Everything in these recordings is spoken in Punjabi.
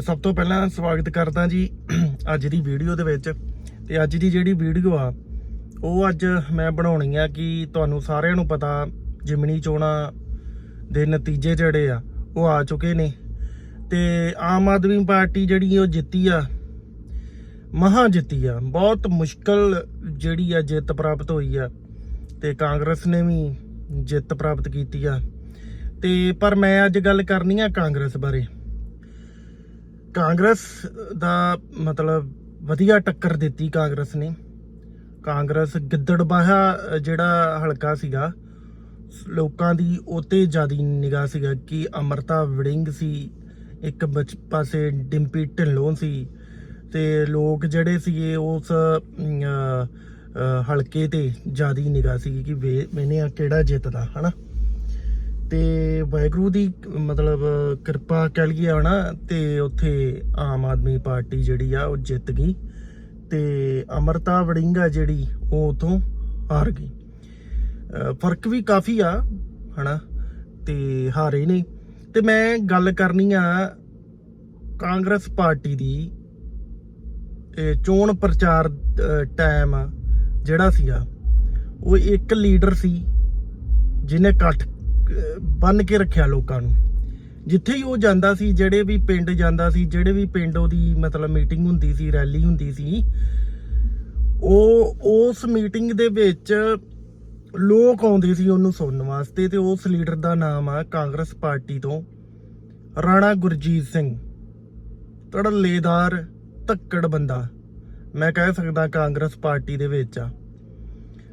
ਸਭ ਤੋਂ ਪਹਿਲਾਂ ਸਵਾਗਤ ਕਰਦਾ ਜੀ ਅੱਜ ਦੀ ਵੀਡੀਓ ਦੇ ਵਿੱਚ। ਤੇ ਅੱਜ ਦੀ ਜਿਹੜੀ ਵੀਡੀਓ ਆ, ਉਹ ਅੱਜ ਮੈਂ ਬਣਾਉਣੀ ਆ ਕਿ ਤੁਹਾਨੂੰ ਸਾਰਿਆਂ ਨੂੰ ਪਤਾ, ਜਿਮਨੀ ਚੋਣਾਂ ਦੇ ਨਤੀਜੇ ਜਿਹੜੇ ਆ, ਉਹ ਆ ਚੁੱਕੇ ਨੇ। ਤੇ ਆਮ ਆਦਮੀ ਪਾਰਟੀ ਜਿਹੜੀ ਉਹ ਜਿੱਤੀ ਆ। ਮਹਾ ਜਿੱਤੀ ਆ। ਬਹੁਤ ਮੁਸ਼ਕਲ ਜਿਹੜੀ ਆ, ਜਿੱਤ ਪ੍ਰਾਪਤ ਹੋਈ ਆ। ਤੇ ਕਾਂਗਰਸ ਨੇ ਵੀ ਜਿੱਤ ਪ੍ਰਾਪਤ ਕੀਤੀ ਆ। ਤੇ ਪਰ ਮੈਂ ਅੱਜ ਗੱਲ ਕਰਨੀ ਆ ਕਾਂਗਰਸ ਬਾਰੇ। ਕਾਂਗਰਸ ਦਾ ਮਤਲਬ ਵਧੀਆ ਟੱਕਰ ਦਿੱਤੀ ਕਾਂਗਰਸ ਨੇ। ਕਾਂਗਰਸ ਗਿੱਦੜਬਾਹਾ ਜਿਹੜਾ ਹਲਕਾ ਸੀਗਾ ਲੋਕਾਂ ਦੀ ਉਤੇ ਜਿਆਦੀ ਨਿਗਾਹ ਸੀਗਾ ਕਿ ਅਮਰਤਾ ਵੜਿੰਗ ਸੀ, ਇੱਕ ਬਚ- ਪਾਸੇ ਡਿੰਪੀ ਢਿੱਲੋਂ ਸੀ ਤੇ ਲੋਕ ਜਿਹੜੇ ਸੀਗੇ ਉਸ ਹਲਕੇ ਤੇ ਜਿਆਦੀ ਨਿਗਾਹ ਸੀਗੀ ਕਿ ਮੈਨੇ ਆ ਕਿਹੜਾ ਜਿੱਤਦਾ, ਹਨਾ? ਤੇ ਵਾਹਿਗੁਰੂ ਦੀ, ਮਤਲਬ, ਕਿਰਪਾ ਕਹਿ ਲਈਏ ਹਨਾ ਤੇ ਉੱਥੇ ਆਮ ਆਦਮੀ ਪਾਰਟੀ ਜਿਹੜੀ ਆ, ਉਹ ਜਿੱਤ ਗਈ ਤੇ ਅਮਰਤਾ ਵੜਿੰਗਾ ਜਿਹੜੀ, ਉਹ ਉਥੋਂ ਹਾਰ ਗਈ। ਫ਼ਰਕ ਵੀ ਕਾਫੀ ਆ, ਹਨਾ, ਤੇ ਹਾਰੇ ਨੇ। ਤੇ ਮੈਂ ਗੱਲ ਕਰਨੀ ਆ ਕਾਂਗਰਸ ਪਾਰਟੀ ਦੀ ਚੋਣ ਪ੍ਰਚਾਰ ਟਾਈਮ ਜਿਹੜਾ ਸੀਗਾ, ਉਹ ਇੱਕ ਲੀਡਰ ਸੀ, ਜਿਹਨੇ ਇਕੱਠ ਬੰਨ ਕੇ ਰੱਖਿਆ ਲੋਕਾਂ ਨੂੰ। ਜਿੱਥੇ ਹੀ ਉਹ ਜਾਂਦਾ ਸੀ, ਜਿਹੜੇ ਵੀ ਪਿੰਡ ਜਾਂਦਾ ਸੀ, ਜਿਹੜੇ ਵੀ ਪਿੰਡ ਉਹਦੀ ਮਤਲਬ ਮੀਟਿੰਗ ਹੁੰਦੀ ਸੀ, ਰੈਲੀ ਹੁੰਦੀ ਸੀ, ਉਹ ਉਸ ਮੀਟਿੰਗ ਦੇ ਵਿੱਚ ਲੋਕ ਆਉਂਦੇ ਸੀ ਉਹਨੂੰ ਸੁਣਨ ਵਾਸਤੇ ਤੇ ਉਸ ਲੀਡਰ ਦਾ ਨਾਮ ਆ ਕਾਂਗਰਸ ਪਾਰਟੀ ਤੋਂ ਰਾਣਾ ਗੁਰਜੀਤ ਸਿੰਘ। ਧੜੱਲੇਦਾਰ ਧੱਕੜ ਬੰਦਾ। ਮੈਂ ਕਹਿ ਸਕਦਾ ਕਾਂਗਰਸ ਪਾਰਟੀ ਦੇ ਵਿੱਚ ਆ।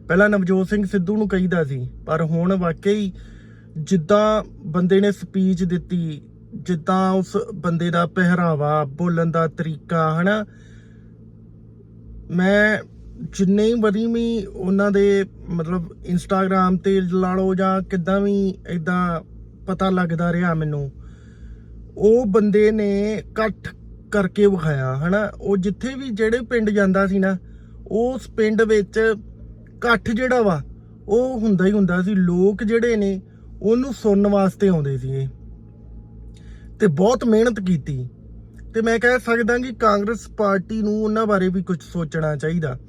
ਪਹਿਲਾਂ ਨਵਜੋਤ ਸਿੰਘ ਸਿੱਧੂ ਨੂੰ ਕਹੀਦਾ ਸੀ, ਪਰ ਹੁਣ ਵਾਕਈ ਜਿੱਦਾਂ ਬੰਦੇ ਨੇ ਸਪੀਚ ਦਿੱਤੀ, ਜਿੱਦਾਂ ਉਸ ਬੰਦੇ ਦਾ ਪਹਿਰਾਵਾ, ਬੋਲਣ ਦਾ ਤਰੀਕਾ, ਹਨਾ? ਮੈਂ ਜਿੰਨੇ ਹੀ ਵਾਰੀ ਵੀ ਉਹਨਾਂ ਦੇ ਮਤਲਬ ਇੰਸਟਾਗ੍ਰam ਤੇ ਲਾ ਲਓ ਜਾਂ ਕਿੱਦਾਂ ਵੀ ਇਦਾਂ ਪਤਾ ਲੱਗਦਾ ਰਿਹਾ ਮੈਨੂੰ, ਉਹ ਬੰਦੇ ਨੇ ਇਕੱਠ ਕਰਕੇ ਵਿਖਾਇਆ, ਹਨਾ? ਉਹ ਜਿੱਥੇ ਵੀ ਜਿਹੜੇ ਪਿੰਡ ਜਾਂਦਾ ਸੀ ਨਾ, ਉਸ ਪਿੰਡ ਵਿੱਚ ਇਕੱਠ ਜਿਹੜਾ ਵਾ, ਉਹ ਹੁੰਦਾ ਹੀ ਹੁੰਦਾ ਸੀ। ਲੋਕ ਜਿਹੜੇ ਨੇ ਉਹਨੂੰ ਸੁਣਨ ਵਾਸਤੇ ਆਉਂਦੇ ਸੀ ਤੇ ਬਹੁਤ ਮਿਹਨਤ ਕੀਤੀ। ਤੇ ਮੈਂ ਕਹਿ ਸਕਦਾ ਕਿ ਕਾਂਗਰਸ ਪਾਰਟੀ ਨੂੰ ਉਹਨਾਂ ਬਾਰੇ ਵੀ ਕੁਝ ਸੋਚਣਾ ਚਾਹੀਦਾ।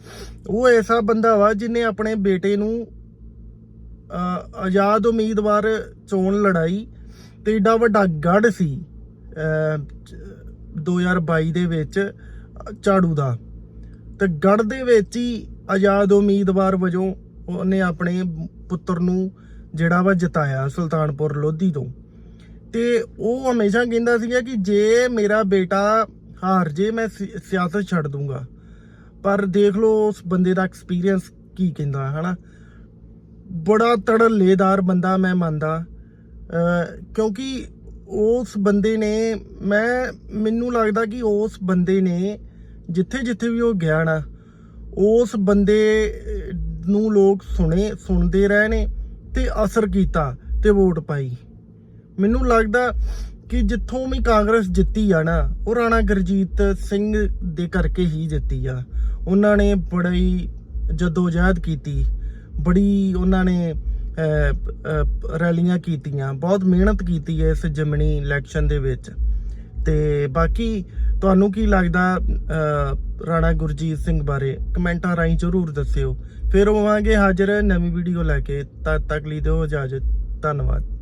ਉਹ ਐਸਾ ਬੰਦਾ ਵਾ ਜਿਹਨੇ ਆਪਣੇ ਬੇਟੇ ਨੂੰ ਆਜ਼ਾਦ ਉਮੀਦਵਾਰ ਚੋਣ ਲੜਾਈ ਤੇ ਏਡਾ ਵੱਡਾ ਗੜ ਸੀ ਅਹ, ਚ- 2022 ਦੇ ਵਿੱਚ ਝਾੜੂ ਦਾ। ਤੇ ਗੜ ਦੇ ਵਿੱਚ ਹੀ ਆਜ਼ਾਦ ਉਮੀਦਵਾਰ ਵਜੋਂ ਉਹਨੇ ਆਪਣੇ ਪੁੱਤਰ ਨੂੰ ਜਿਹੜਾ ਵਾ ਜਿਤਾਇਆ ਸੁਲਤਾਨਪੁਰ ਲੋਧੀ ਤੋਂ। ਤੇ ਉਹ ਹਮੇਸ਼ਾ ਕਹਿੰਦਾ ਸੀਗਾ ਕਿ ਜੇ ਮੇਰਾ ਬੇਟਾ ਹਾਰ ਜੇ, ਮੈਂ ਸਿ- ਸਿਆਸਤ ਛੱਡ ਦੂੰਗਾ। ਪਰ ਦੇਖ ਲਓ ਉਸ ਬੰਦੇ ਦਾ ਐਕਸਪੀਰੀਅੰਸ ਕੀ ਕਹਿੰਦਾ, ਹਨਾ? ਬੜਾ ਤੜਲੇਦਾਰ ਬੰਦਾ ਮੈਂ ਮੰਨਦਾ। ਕਿਉਂਕਿ ਉਸ ਬੰਦੇ ਨੇ, ਮੈਂ, ਮੈਨੂੰ ਲੱਗਦਾ ਕਿ ਉਸ ਬੰਦੇ ਨੇ ਜਿੱਥੇ ਜਿੱਥੇ ਵੀ ਉਹ ਗਿਆ ਨਾ, ਉਸ ਬੰਦੇ ਨੂੰ ਲੋਕ ਸੁਣੇ, ਸੁਣਦੇ ਰਹੇ ਨੇ। ਤੇ ਅਸਰ ਕੀਤਾ ਤੇ ਵੋਟ ਪਾਈ। ਮੈਨੂੰ ਲੱਗਦਾ ਕਿ ਜਿੱਥੋਂ ਵੀ ਕਾਂਗਰਸ ਜਿੱਤੀ ਆ ਨਾ, ਉਹ ਰਾਣਾ ਗੁਰਜੀਤ ਸਿੰਘ ਦੇ ਕਰਕੇ ਹੀ ਜਿੱਤੀ ਆ। ਉਹਨਾਂ ਨੇ ਬੜੀ ਜਦੋਜਹਿਦ ਕੀਤੀ, ਬੜੀ ਉਹਨਾਂ ਨੇ ਰੈਲੀਆਂ ਕੀਤੀਆਂ, ਬਹੁਤ ਮਿਹਨਤ ਕੀਤੀ ਹੈ ਇਸ ਜਮਣੀ ਇਲੈਕਸ਼ਨ ਦੇ ਵਿੱਚ। ਤੇ ਬਾਕੀ ਤੁਹਾਨੂੰ ਕੀ ਲੱਗਦਾ ਰਾਣਾ ਗੁਰਜੀਤ ਸਿੰਘ ਬਾਰੇ ਕਮੈਂਟਾਂ ਰਾਹੀਂ ਜ਼ਰੂਰ ਦੱਸਿਓ। ਫਿਰ ਹੋਵਾਂਗੇ ਹਾਜ਼ਰ ਨਵੀਂ ਵੀਡੀਓ ਲੈ ਕੇ। ਤਦ ਤੱਕ ਲਈ ਦਿਓ ਇਜਾਜ਼ਤ। ਧੰਨਵਾਦ।